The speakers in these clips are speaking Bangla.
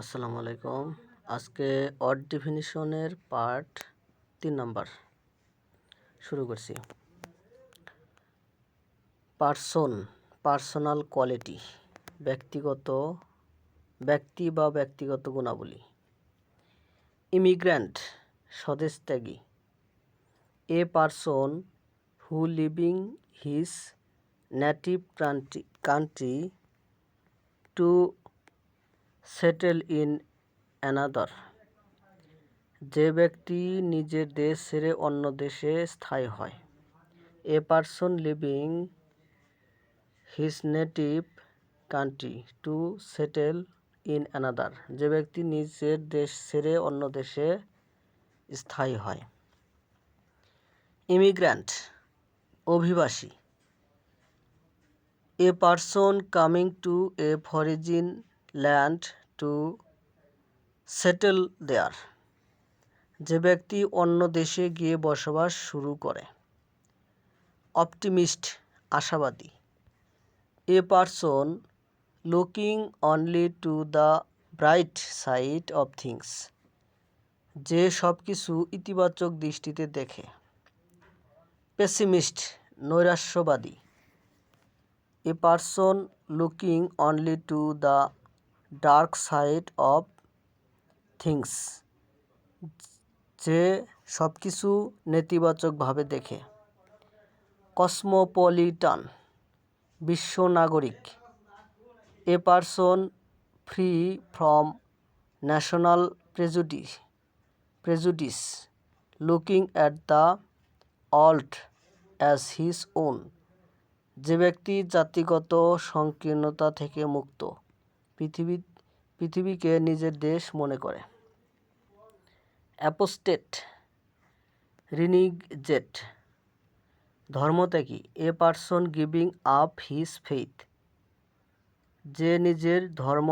আসসালামু আলাইকুম। আজকে অড ডিফিনিশনের পার্ট তিন নাম্বার শুরু করছি। পার্সন পার্সোনাল কোয়ালিটি ব্যক্তিগত, ব্যক্তি বা ব্যক্তিগত গুণাবলী। Immigrant স্বদেশত্যাগী a person who living his native country country to settle in another. যে ব্যক্তি নিজের দেশ ছেড়ে অন্য দেশে স্থায়ী হয়। A person living his native country to settle in another. যে ব্যক্তি নিজের দেশ ছেড়ে অন্য দেশে স্থায়ী হয়। ইমিগ্র্যান্ট, অভিবাসী। A person coming to a foreign land to settle there যে ব্যক্তি অন্য দেশে গিয়ে বসবাস শুরু করে। অপটিমিস্ট, আশাবাদী। A person looking only to the bright side of things যে সব কিছু ইতিবাচক দৃষ্টিতে দেখে। Pessimist নৈরাশ্যবাদী। A person looking only to the dark side of things, যে সব কিছু নেতিবাচকভাবে দেখে। কসমোপলিটান, বিশ্ব নাগরিক, a person free from national prejudice prejudice, looking at the world as his own, যে ব্যক্তি জাতিগত সংকীর্ণতা থেকে মুক্ত। পৃথিবী, পৃথিবীকে নিজের দেশ মনে করে। Apostate, renegade ধর্মত্যাগী a person giving up his faith, যে নিজের ধর্ম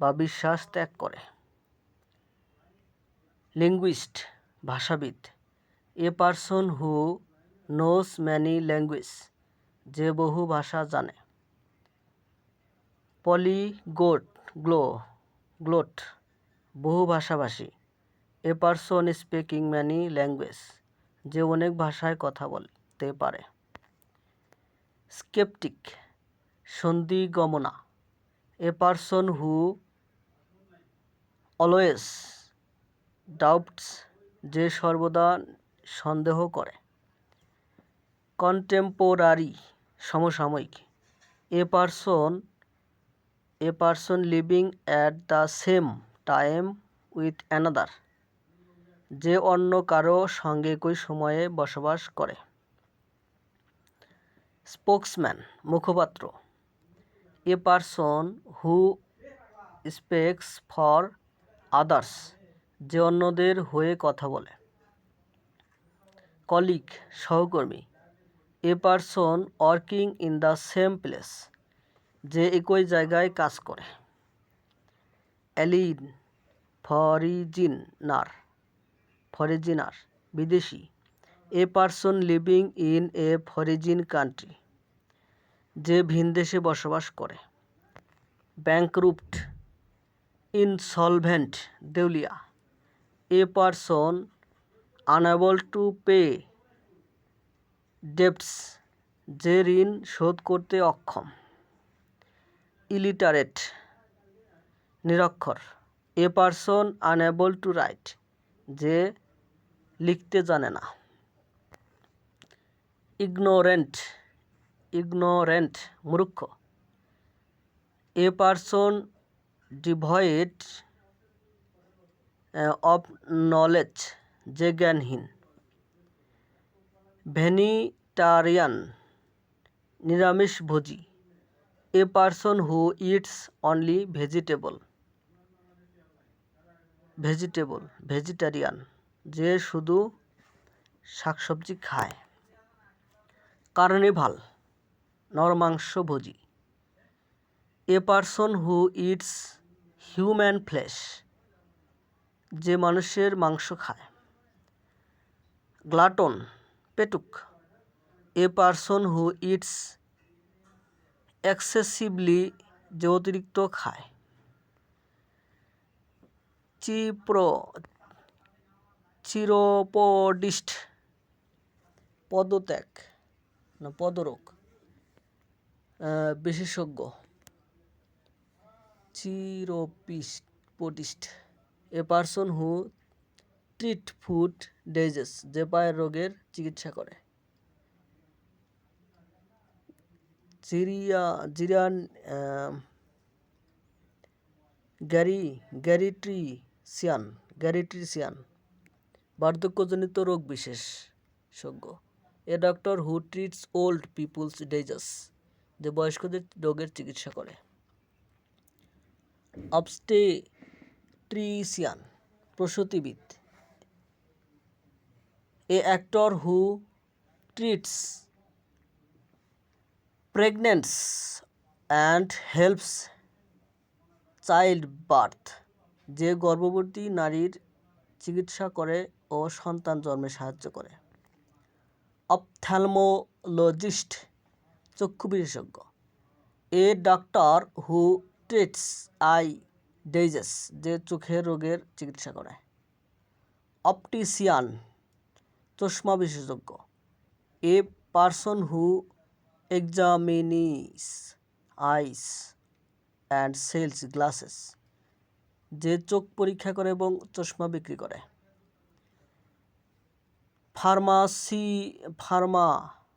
বা বিশ্বাস ত্যাগ করে। Linguist, ভাষাবিদ, a person who knows many language, যে বহু ভাষা জানে। পলিগোট, গ্লো, গ্লোট, বহু ভাষাভাষী। A person speaking many language, যে অনেক ভাষায় কথা বলতে পারে। Skeptic সন্দিগমনা a person who always doubts, যে সর্বদা সন্দেহ করে। কন্টেম্পোরারি, সমসাময়িক, a person a person living at the same time with another যে অন্য কারও সঙ্গে একই সময়ে বসবাস করে। স্পোক্সম্যান মুখপাত্র a person who speaks for others যে অন্যদের হয়ে কথা বলে। কলিগ সহকর্মী a person working in the same place যে একই জায়গায় কাজ করে। অ্যালিন ফরিজিনার ফরিজিনার বিদেশি। A person living in a foreign country, যে ভিনদেশে বসবাস করে। ব্যাংকরুপ্ট, ইনসলভেন্ট, দেউলিয়া। A person unable to pay debts যে ঋণ শোধ করতে অক্ষম। ইলিটারেট, নিরক্ষর, a person unable to write, যে লিখতে জানে না। ইগনোরেন্ট ইগনোরেন্ট, মূর্খ। A person devoid of knowledge, যে জ্ঞানহীন। ভেনিটারিয়ান, নিরামিষভোজী। A person who eats only vegetable vegetable vegetarian যে শুধু শাকসবজি খায়। Carnival, নরমাংসভোজী। A person who eats human flesh যে মানুষের মাংস খায়। Glutton, Petuk. A person who eats excessively যে অতিরিক্ত খায়। চিপ্রো চিরোপডিস্ট পদত্যাগ পদরোগ বিশেষজ্ঞ। Chiropodist a person who treat foot diseases যে পায়ের রোগের চিকিৎসা করে। জিরিয়া জিরিয়ান আহ, গ্যারি গ্যারিট্রিসিয়ান গ্যারিট্রিসিয়ান বার্ধক্যজনিত রোগ বিশেষ বিশেষজ্ঞ। A doctor who treats old people's disease যে বয়স্কদের রোগের চিকিৎসা করে। Obstetrician প্রসূতিবিদ। A doctor who treats pregnants and helps child birth যে গর্ভবতী নারীর চিকিৎসা করে ও সন্তান জন্মে সাহায্য করে। অপথ্যালমোলজিস্ট চক্ষু বিশেষজ্ঞ a doctor who treats eye disease যে চোখের রোগের চিকিৎসা করে। অপটিসিয়ান, চশমা বিশেষজ্ঞ। A person who examines eyes and sells glasses যে চোখ পরীক্ষা করে এবং চশমা বিক্রি করে। ফার্মাসি ফার্মাকোলজিস্ট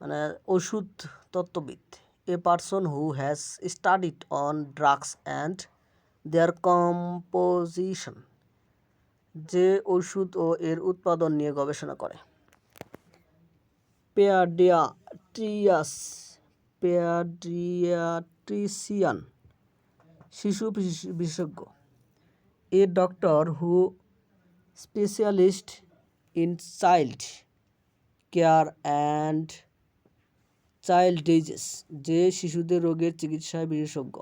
মানে ওষুধ তত্ত্ববিদ a person who has studied on drugs and their composition যে ওষুধ ও এর উৎপাদন নিয়ে গবেষণা করে। পেয়াডিয়াট্রিয়াস পেয়াডিয়াট্রিশিয়ান শিশু বিশেষ- বিশেষজ্ঞ। A doctor who specialist in child care and child disease, যে শিশুদের রোগের চিকিৎসায় বিশেষজ্ঞ।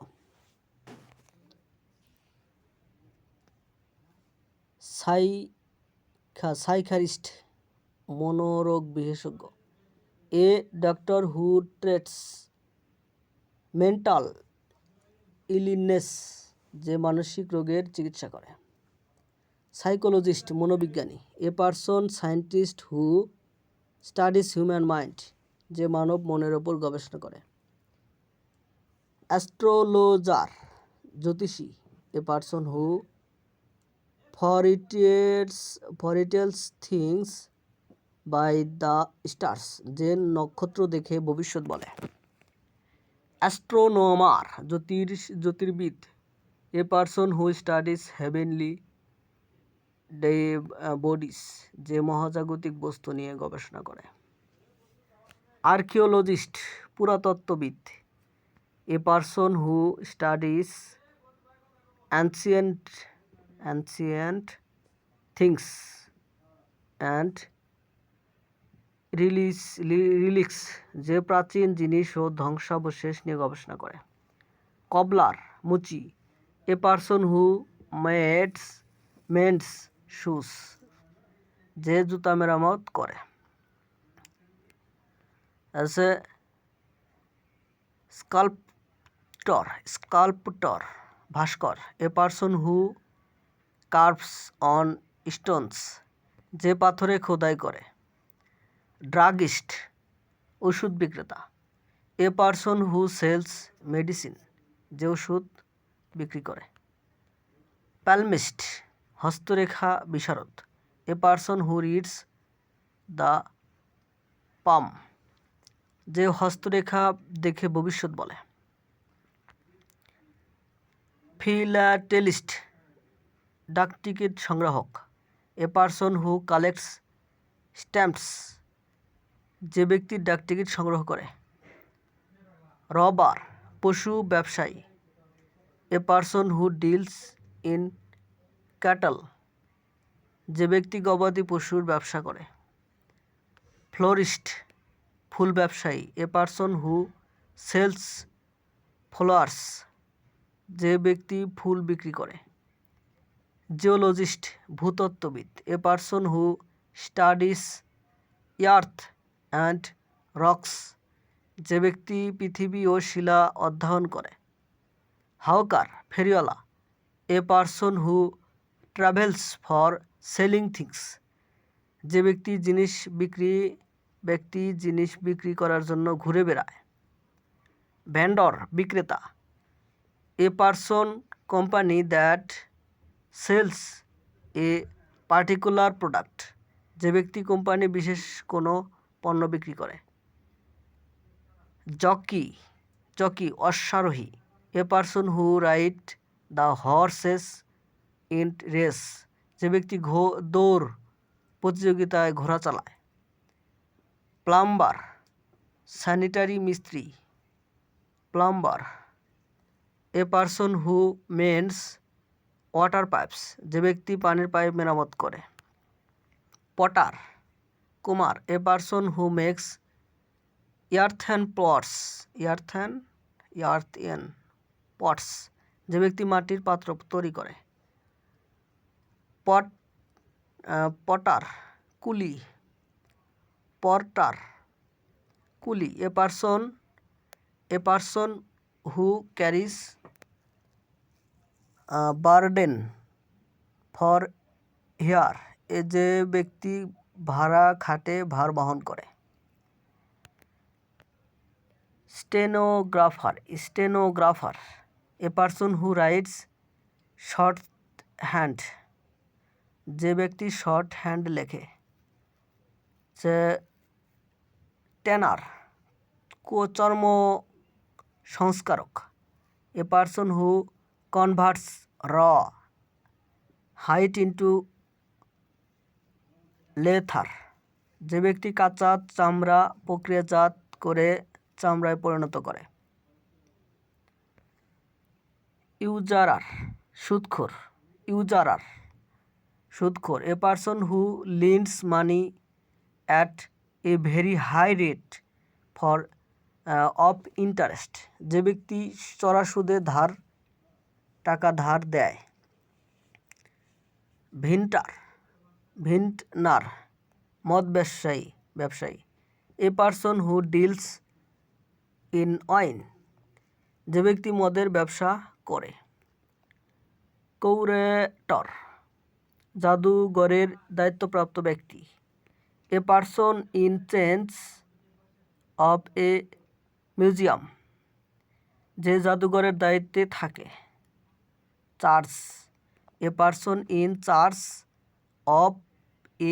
সাইখা সাইখারিস্ট মনোরোগ বিশেষজ্ঞ। A doctor who treats, mental illness, যে মানসিক রোগের চিকিৎসা করে। সাইকোলজিস্ট, মনোবিজ্ঞানী, a person scientist who studies human mind, যে মানব মনের ওপর গবেষণা করে। অ্যাস্ট্রোলজার, জ্যোতিষী, a person who foretells foretells things by the stars যে নক্ষত্র দেখে ভবিষ্যৎ বলে। অ্যাস্ট্রোনোমার জ্যোতির জ্যোতির্বিদ a person who studies heavenly the bodies যে মহাজাগতিক বস্তু নিয়ে গবেষণা করে। Archaeologist পুরাতত্ত্ববিদ a person who studies ancient ancient things and relics relics, যে প্রাচীন জিনিস ও ধ্বংসাবশেষ নিয়ে গবেষণা করে। কবলার, মুচি, a person who mends mends shoes যে জুতা মেরামত করে। A sculptor sculptor, Bhaskar, a person who carves on stones, যে পাথরে খোদাই করে। ড্রাগিস্ট, ওষুধ বিক্রেতা। A person who sells medicine, যে ওষুধ বিক্রি করে। প্যালমিস্ট, হস্তরেখা বিশারদ। A person who reads the palm, যে হস্তরেখা দেখে ভবিষ্যৎ বলে। ফিলাটেলিস্ট, ডাকটিকিট সংগ্রাহক। A person who collects stamps. যে ব্যক্তি ডাকটিকিট সংগ্রহ করে। রবার, পশু ব্যবসায়ী। A person who deals in cattle. যে ব্যক্তি গবাদি পশুর ব্যবসা করে। ফ্লোরিস্ট, ফুল ব্যবসায়ী। A person who sells flowers যে ব্যক্তি ফুল বিক্রি করে। Geologist, ভূতত্ত্ববিদ। A person who studies earth. And rocks, যে ব্যক্তি পৃথিবী ও শিলা অধ্যয়ন করে। হাওকার ফেরিওয়ালা, a person who travels for selling things. যে ব্যক্তি জিনিস বিক্রি, ব্যক্তি জিনিস বিক্রি করার জন্য ঘুরে বেড়ায়। ভ্যান্ডর, বিক্রেতা, a person company that sells a particular product. যে ব্যক্তি কোম্পানি বিশেষ কোনো পণ্য বিক্রি করে। জকি জকি অশ্বারোহী, a person who ride the horses in race, যে ব্যক্তি ঘো, দৌড় প্রতিযোগিতায় ঘোড়া চালায়। প্লাম্বার, স্যানিটারি মিস্ত্রি। Plumber, a person who mends water pipes, যে ব্যক্তি পানির পাইপ মেরামত করে। Potter Kumar a person who makes earthen pots earthen earthen pots, যে ব্যক্তি মাটির পাত্র তৈরি করে। পট পটার, কুলি পর্টার কুলি a person a person who carries burden for hire, a যে ব্যক্তি ভাড়া খাটে ভার বহন করে। Stenographer stenographer, a person who writes shorthand, যে ব্যক্তি শর্ট হ্যান্ড লেখে, যে ট্যানার চর্ম সংস্কারক, a person who converts raw, hide into leather, যে ব্যক্তি কাঁচা চামড়া প্রক্রিয়াজাত করে চামড়ায় পরিণত করে। ইউজারার, সুদখোর ইউজারার, সুদখোর, a person who lends money at a very high rate for of interest. যে ব্যক্তি চড়া সুদে ধার, টাকা ধার দেয়। ভিন্টার ভিন্টনার, মদ ব্যবসায়ী ব্যবসায়ী। A person who deals in wine যে ব্যক্তি মদের ব্যবসা করে। কৌরেটর জাদুঘরের দায়িত্বপ্রাপ্ত ব্যক্তি। A person in charge of a museum যে জাদুঘরের দায়িত্বে থাকে। Charge a person in charge of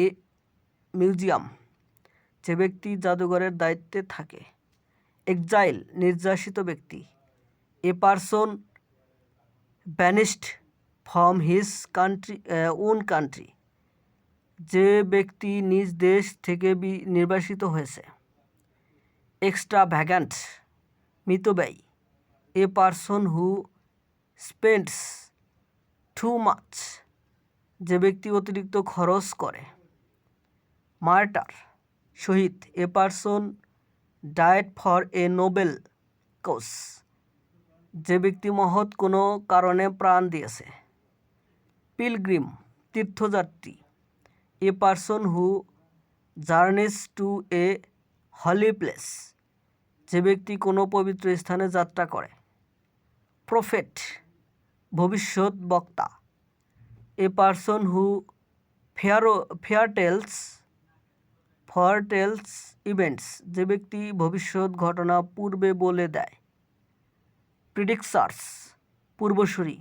a museum যে ব্যক্তি জাদুঘরের দায়িত্বে থাকে। এক্সাইল, নির্যাসিত ব্যক্তি। A person banished from his country own country. যে ব্যক্তি নিজ দেশ থেকে নির্বাসিত হয়েছে। Extravagant মিতব্যয়ী a person who spends too much. যে ব্যক্তি অতিরিক্ত খরচ করে। Martyr, Shahid a person, died for a noble cause যে ব্যক্তি মহৎ কোনো কারণে প্রাণ দিয়েছে। Pilgrim, তীর্থযাত্রী, a person who journeys to a holy place. যে ব্যক্তি কোনো পবিত্র স্থানে যাত্রা করে। প্রফেট, ভবিষ্যৎ বক্তা। এ পারসন হু ফেয়ারো ফেয়ারটেলস ফয়ারটেলস ইভেন্টস যে ব্যক্তি ভবিষ্যৎ ঘটনা পূর্বে বলে দেয়। Predecessors পূর্বসূরি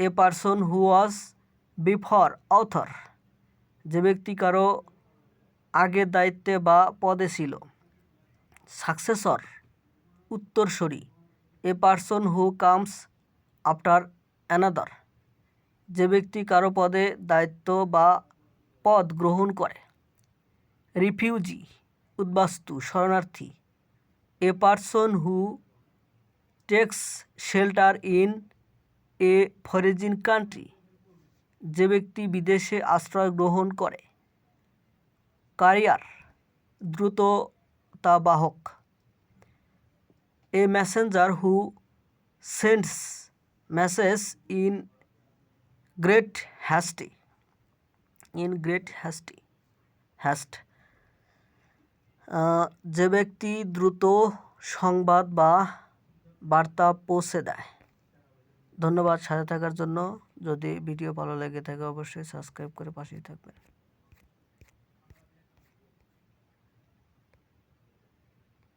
a person who was before other যে ব্যক্তি কারও আগে দায়িত্বে বা পদে ছিল। সাকসেসর উত্তরসূরি a person who comes after another যে ব্যক্তি কারও পদে দায়িত্ব বা পদ গ্রহণ করে। রিফিউজি, উদ্বাস্তু, শরণার্থী। A person who takes shelter in a foreign country. যে ব্যক্তি বিদেশে আশ্রয় গ্রহণ করে। কারিয়ার, দ্রুততাবাহক। A messenger who sends message in great hasty, in great hasty, haste যে ব্যক্তি দ্রুত সংবাদ বা বার্তা পৌঁছে দেয়। ধন্যবাদ সাথে থাকার জন্য। যদি ভিডিও ভালো লেগে থাকে, অবশ্যই সাবস্ক্রাইব করে পাশেই থাকবেন।